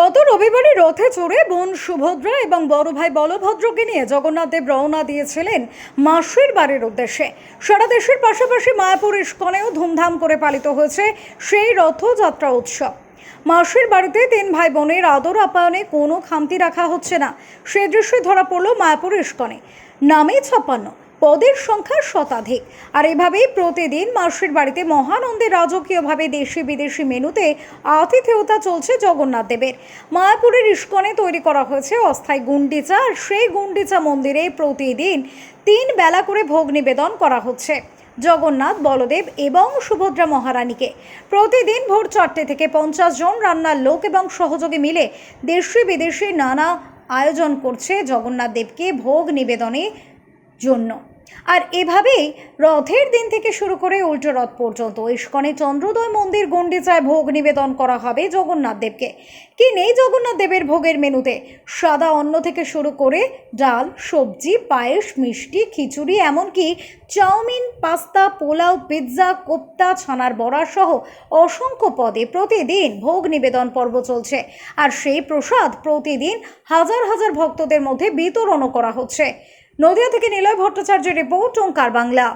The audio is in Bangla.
গত রবিবারে রথে চড়ে বোন সুভদ্রা এবং বড় ভাই বলভদ্রকে নিয়ে জগন্নাথ দেব রওনা দিয়েছিলেন মাসির বাড়ির উদ্দেশ্যে। সারা দেশের পাশাপাশি মায়াপুর ইস্কনেও ধুমধাম করে পালিত হয়েছে সেই রথযাত্রা উৎসব। মাসির বাড়িতে তিন ভাই বোনের আদর আপ্যায়নে কোনো খামতি রাখা হচ্ছে না। সে দৃশ্যে ধরা পড়ল মায়াপুর ইস্কনে। নামে ছাপ্পান্ন। পদের সংখ্যা শতাধিক। আর এভাবেই প্রতিদিন মাসির বাড়িতে মহানন্দে রাজকীয়ভাবে দেশি বিদেশি মেনুতে আতিথেয়তা চলছে জগন্নাথ দেবের। মায়াপুরের ইস্কনে তৈরি করা হয়েছে অস্থায়ী গুন্ডিচা, আর সেই গুন্ডিচা মন্দিরে প্রতিদিন তিন বেলা করে ভোগ নিবেদন করা হচ্ছে। জগন্নাথ, বলদেব এবং সুভদ্রা মহারানীকে। প্রতিদিন ভোর চারটে থেকে পঞ্চাশ জন রান্নার লোক এবং সহযোগী মিলে দেশি বিদেশি নানা আয়োজন করছে জগন্নাথ দেবকে ভোগ নিবেদনের জন্য। আর এভাবেই রথের দিন থেকে শুরু করে উল্টো রথ পর্যন্ত ইস্কনে চন্দ্রোদয় মন্দির গণ্ডিচায় ভোগ নিবেদন করা হবে জগন্নাথ দেবকে। কি নেই জগন্নাথ দেবের ভোগের মেনুতে? সাদা অন্ন থেকে শুরু করে ডাল, সবজি, পায়েস, মিষ্টি, খিচুড়ি, এমনকি chowmein, pasta, pulao, pizza, kofta, ছানার বড়া সহ অসংখ্য পদে প্রতিদিন ভোগ নিবেদন পর্ব চলছে। আর সেই প্রসাদ প্রতিদিন হাজার হাজার ভক্তদের মধ্যে বিতরণও করা হচ্ছে। নদিয়া থেকে নিলয় ভট্টাচার্যের রিপোর্ট ওঙ্কার বাংলা।